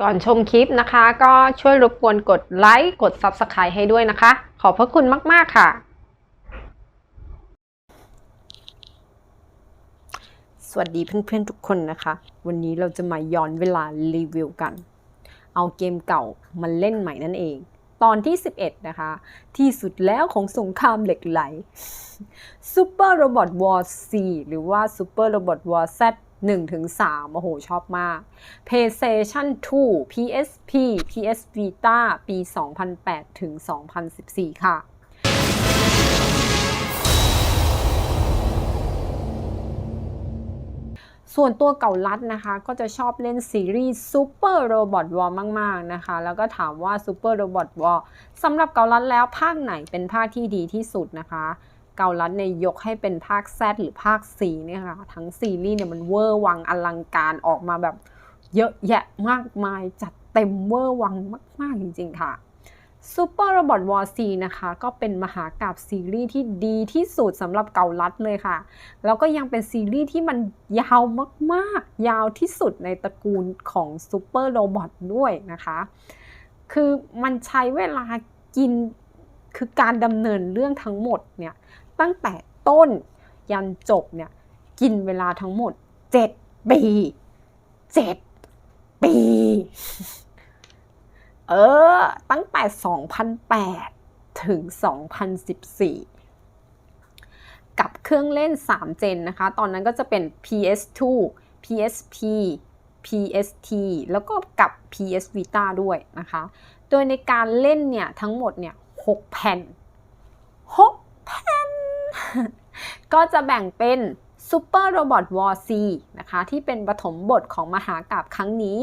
ก่อนชมคลิปนะคะ ก็ช่วยรบกวนกดไลค์กด Subscribe ให้ด้วยนะคะ ขอบพระคุณมาก ๆ ค่ะ สวัสดีเพื่อน ๆ ทุกคนนะคะ วันนี้เราจะมาย้อนเวลารีวิวกัน เอาเกมเก่ามาเล่นใหม่นั่นเอง ตอนที่ 11 นะคะ ที่สุดแล้วของสงครามเหล็กไหล Super Robot War C หรือว่า Super Robot War Z 1ถึง3โอ้โห ชอบมาก PlayStation 2 PSP PS Vita ปี 2008 ถึง 2014 ค่ะส่วนตัวเก่าลัดนะคะ ก็จะชอบเล่นซีรีส์ Super Robot War มาก ๆ นะคะ แล้วก็ถามว่า Super Robot War สำหรับเก่าลัดแล้วภาคไหนเป็นภาคที่ดีที่สุดนะคะ เกาลัดเนี่ยยกให้เป็นภาค Z หรือภาค4เนี่ยค่ะ ทั้งซีรีส์เนี่ยมันเวอร์วังอลังการออกมาแบบเยอะแยะมากมายจัดเต็มเวอร์วังมาก ๆ จริง ๆ ค่ะ Super Robot War C นะคะ ก็เป็นมหากราบซีรีส์ที่ดีที่สุดสำหรับเกาลัดเลยค่ะ แล้วก็ยังเป็นซีรีส์ที่มันยาวมากๆ ยาวที่สุดในตระกูลของ Super Robot ด้วยนะคะ คือมันใช้เวลากินคือการดำเนินเรื่องทั้งหมดเนี่ย ตั้งแต่ต้นยันจบเนี่ยกินเวลาทั้งหมด 7 ปี 7 ปี เออ ตั้งแต่ 2008 ถึง 2014 กับเครื่องเล่น 3 เจนนะคะ ตอนนั้นก็จะเป็น PS2 PSP PST แล้วก็กับ PS Vita ด้วยนะคะ โดยในการเล่นเนี่ยทั้งหมดเนี่ย 6 แผ่น 6 แผ่น ก็จะแบ่งเป็น Super Robot War C นะคะที่เป็นปฐมบทของมหากาบครั้งนี้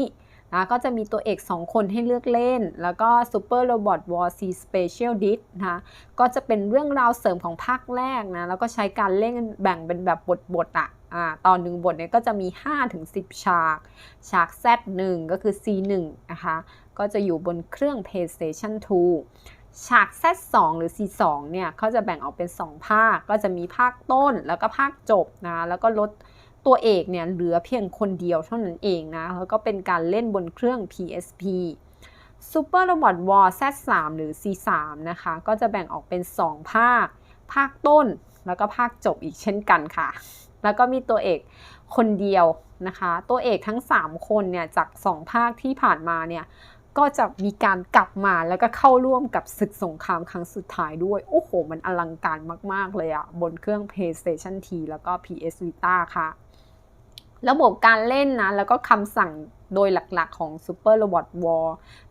นะก็จะมีตัวเอก 2 คนให้เลือกเล่น แล้วก็ Super Robot War C Special d i s นะคะก็จะเป็นเรื่องราวเสริมของภาคแรกนะ แล้วก็ใช้การเล่นแบ่งเป็นแบบบทๆอะอ่าตอนหนึ่งบทเนี่ยก็จะมี 5-10 ฉาก ฉาก Z1 ก็คือ C1 นะคะ ก็จะอยู่บนเครื่อง PlayStation 2 ฉาก Z2 หรือ C2 เนี่ยเขาจะแบ่งออกเป็น 2 ภาค ก็จะมีภาคต้นแล้วก็ภาคจบนะ แล้วก็ลดตัวเอกเนี่ยเหลือเพียงคนเดียวเท่านั้นเองนะ แล้วก็เป็นการเล่นบนเครื่อง PSP Super Robot War Z3 หรือ C3 นะคะ ก็จะแบ่งออกเป็น 2 ภาค ภาคต้นแล้วก็ภาคจบอีกเช่นกันค่ะ แล้วก็มีตัวเอกคนเดียวนะคะ ตัวเอกทั้ง 3 คนเนี่ยจาก 2 ภาคที่ผ่านมาเนี่ย ก็จะมีการกลับมาแล้วก็เข้าร่วมกับศึกสงครามครั้งสุดท้ายด้วย โอ้โห มันอลังการมาก ๆ เลยอะบนเครื่อง PlayStation T แล้วก็ PS Vita ค่ะ ระบบการเล่นนะ แล้วก็คำสั่งโดยหลักๆของ Super Robot War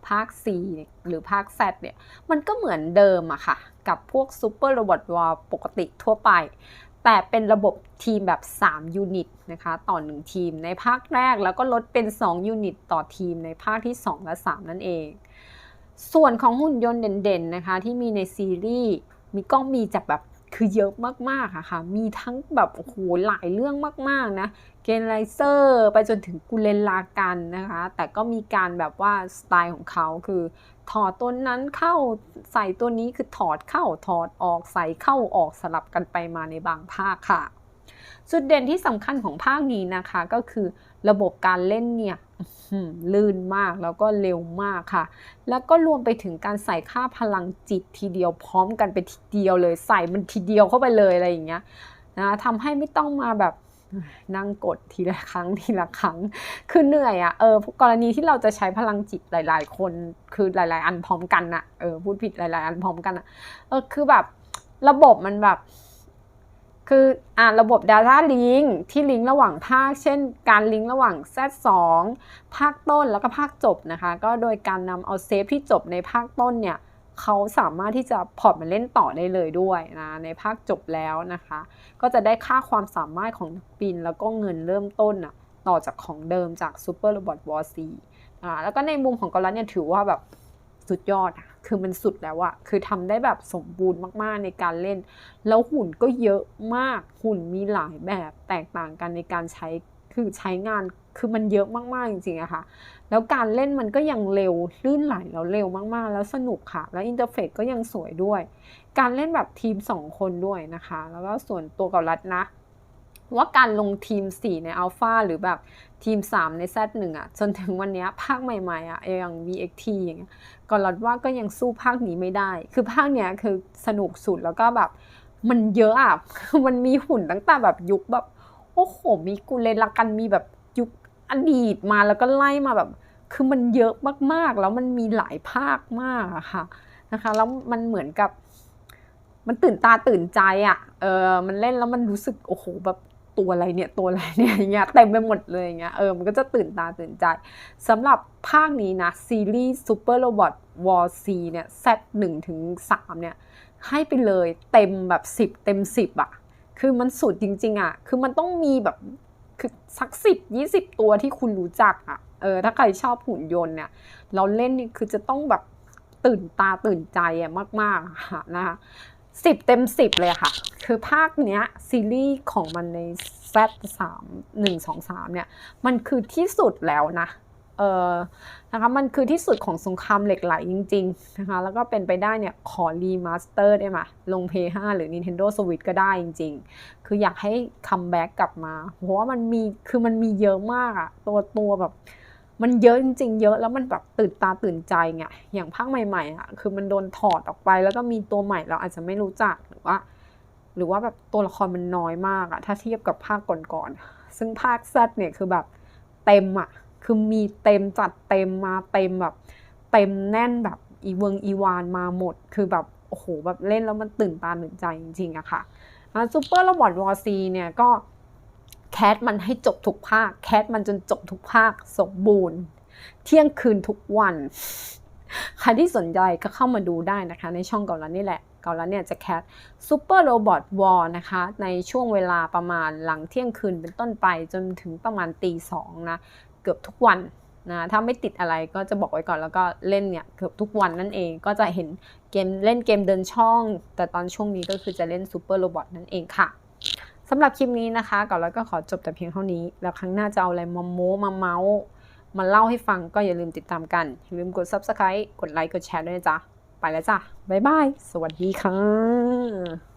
ภาค 4 หรือภาค Z เนี่ย มันก็เหมือนเดิมอะค่ะ กับพวก Super Robot War ปกติทั่วไป แต่เป็นระบบทีมแบบ 3 ยูนิตนะคะต่อ 1 ทีมในภาคแรกแล้วก็ลดเป็น 2 ยูนิตต่อทีมในภาคที่ 2 และ 3 นั่นเอง ส่วนของหุ่นยนต์เด่นๆนะคะที่มีในซีรีส์มีก็มีจากแบบคือเยอะมากๆอะค่ะ มีทั้งแบบโอ้โหหลายเรื่องมากๆนะ เกนไลเซอร์ไปจนถึงกุเลนลากันนะคะ แต่ก็มีการแบบว่าสไตล์ของเขาคือ ถอดตัวนั้นเข้าใส่ตัวนี้คือถอดเข้าถอดออกใส่เข้าออกสลับกันไปมาในบางภาคค่ะ จุดเด่นที่สำคัญของภาคนี้นะคะก็คือระบบการเล่นเนี่ยลื่นมากแล้วก็เร็วมากค่ะ แล้วก็รวมไปถึงการใส่ค่าพลังจิตทีเดียวพร้อมกันไปทีเดียวเลยใส่มันทีเดียวเข้าไปเลยอะไรอย่างเงี้ยนะทำให้ไม่ต้องมาแบบ นั่งกดทีละครั้งทีละครั้ง คือเหนื่อยอะ่ะ เออกรณีที่เราจะใช้พลังจิตหลาย ๆ คน คือหลาย ๆ อันพร้อมกันอะเออพูดผิดหลาย ๆ อันพร้อมกันอะเออคือแบบระบบมันแบบ คืออ่าระบบ Data Link ที่ลิงก์ระหว่างภาค เช่น การลิงก์ระหว่าง Z2 ภาคต้นแล้วก็ภาคจบนะคะ ก็โดยการนำเอาเซฟที่จบในภาคต้นเนี่ย เขาสามารถที่จะพอร์ตมาเล่นต่อได้เลยด้วยนะในภาคจบแล้วนะคะ ก็จะได้ค่าความสามารถของนักบินแล้วก็เงินเริ่มต้นอะต่อจากของเดิมจาก Super Robot War C อ่าแล้วก็ในมุมของกอลันเนี่ยถือว่าแบบสุดยอดอะคือมันสุดแล้วอะคือทำได้แบบสมบูรณ์มากๆในการเล่น แล้วหุ่นก็เยอะมากหุ่นมีหลายแบบแตกต่างกันในการใช้ คือใช้งานคือมันเยอะมากๆจริงๆอะค่ะ แล้วการเล่นมันก็ยังเร็วลื่นไหลแล้วเร็วมากๆ แล้วสนุกค่ะ แล้วอินเทอร์เฟซก็ยังสวยด้วย การเล่นแบบทีม 2 คนด้วยนะคะ แล้วก็ส่วนตัวกับรัดนะ ว่าการลงทีม 4 ในอัลฟาหรือแบบทีม 3 ใน Z1 อะจนถึงวันนี้ภาคใหม่ๆอะอย่าง VXT อย่างเงี้ยก็รัดว่าก็ยังสู้ภาคนี้ไม่ได้ คือภาคเนี้ยคือสนุกสุดแล้วก็แบบมันเยอะอะ มันมีหุ่นตั้งแต่แบบยุคแบบ โอ้โห มีกุเลลากันมีแบบยุคอดีตมาแล้วก็ไล่มาแบบ คือมันเยอะมากๆ แล้วมันมีหลายภาคมากอะค่ะนะคะ แล้วมันเหมือนกับ มันตื่นตาตื่นใจอะเออมันเล่นแล้วมันรู้สึกโอ้โหแบบตัวอะไรเนี่ยตัวอะไรเนี่ยอย่างเงี้ยเต็มไปหมดเลยอย่างเงี้ยเออมันก็จะตื่นตาตื่นใจสำหรับภาคนี้นะ ซีรีส์ Super Robot War C เนี่ย Z 1ถึง3เนี่ย ให้ไปเลยเต็มแบบ 10 เต็ม 10อะ คือมันสุดจริง ๆอะคือมันต้องมีแบบคือสักสิบยี่สิบตัวที่คุณรู้จักอะเออ ถ้าใครชอบหุ่นยนต์เนี่ย เราเล่นนี่คือจะต้องแบบตื่นตาตื่นใจอะมากๆค่ะนะคะสิบเต็มสิบเลยค่ะ คือภาคเนี้ยซีรีส์ของมันใน Z 3 1 2 3เนี่ย มันคือที่สุดแล้วนะ เออนะคะมันคือที่สุดของสงครามเหล็กไหลจริงๆนะคะแล้วก็เป็นไปได้เนี่ยขอรีมาสเตอร์ได้ไหมลง p 5หรือ Nintendo Switch ก็ได้จริง ๆ คืออยากให้คัมแบ็กกลับมา เพราะว่ามันมีคือมันมีเยอะมากอะตัวตัวแบบมันเยอะจริงๆ เยอะแล้วมันแบบตื่นตาตื่นใจไงอย่างภาคใหม่ๆอะคือมันโดนถอดออกไป แล้วก็มีตัวใหม่เราอาจจะไม่รู้จักหรือว่า หรือว่าแบบตัวละครมันน้อยมากอะถ้าเทียบกับภาคก่อนๆซึ่งภาคแซดเนี่ยคือแบบเต็มอะ คือมีเต็มจัดเต็มมาเต็มแบบเต็มแน่นแบบอีเวงอีวานมาหมด คือแบบโอ้โหแบบเล่นแล้วมันตื่นตาตื่นใจจริงๆอะค่ะซูเปอร์โรบอทวอร์ซีเนี่ยก็แคสมันให้จบทุกภาค แคสมันจนจบทุกภาคสมบูรณ์ เที่ยงคืนทุกวันใครที่สนใจก็เข้ามาดูได้นะคะ ในช่องเก่าลันนี่แหละ เก่าลันเนี่ยจะแคสซูเปอร์โรบอทวอร์นะคะ ในช่วงเวลาประมาณหลังเที่ยงคืนเป็นต้นไปจนถึงประมาณตีสองนะ เกือบทุกวันนะถ้าไม่ติดอะไรก็จะบอกไว้ก่อนแล้วก็เล่นเนี่ยเกือบทุกวันนั่นเองก็จะเห็นเกมเล่นเกมเดินช่อง แต่ตอนช่วงนี้ก็คือจะเล่นซูเปอร์โรบอทนั่นเองค่ะสำหรับคลิปนี้นะคะก่อนแล้วก็ขอจบแต่เพียงเท่านี้ แล้วครั้งหน้าจะเอาอะไรมาโม้มาเมาส์มาเล่าให้ฟังก็อย่าลืมติดตามกัน อย่าลืมกด subscribe กดไลค์กดแชร์ด้วยนะจ๊ะ ไปแล้วจ้ะ บ๊ายบาย สวัสดีค่ะ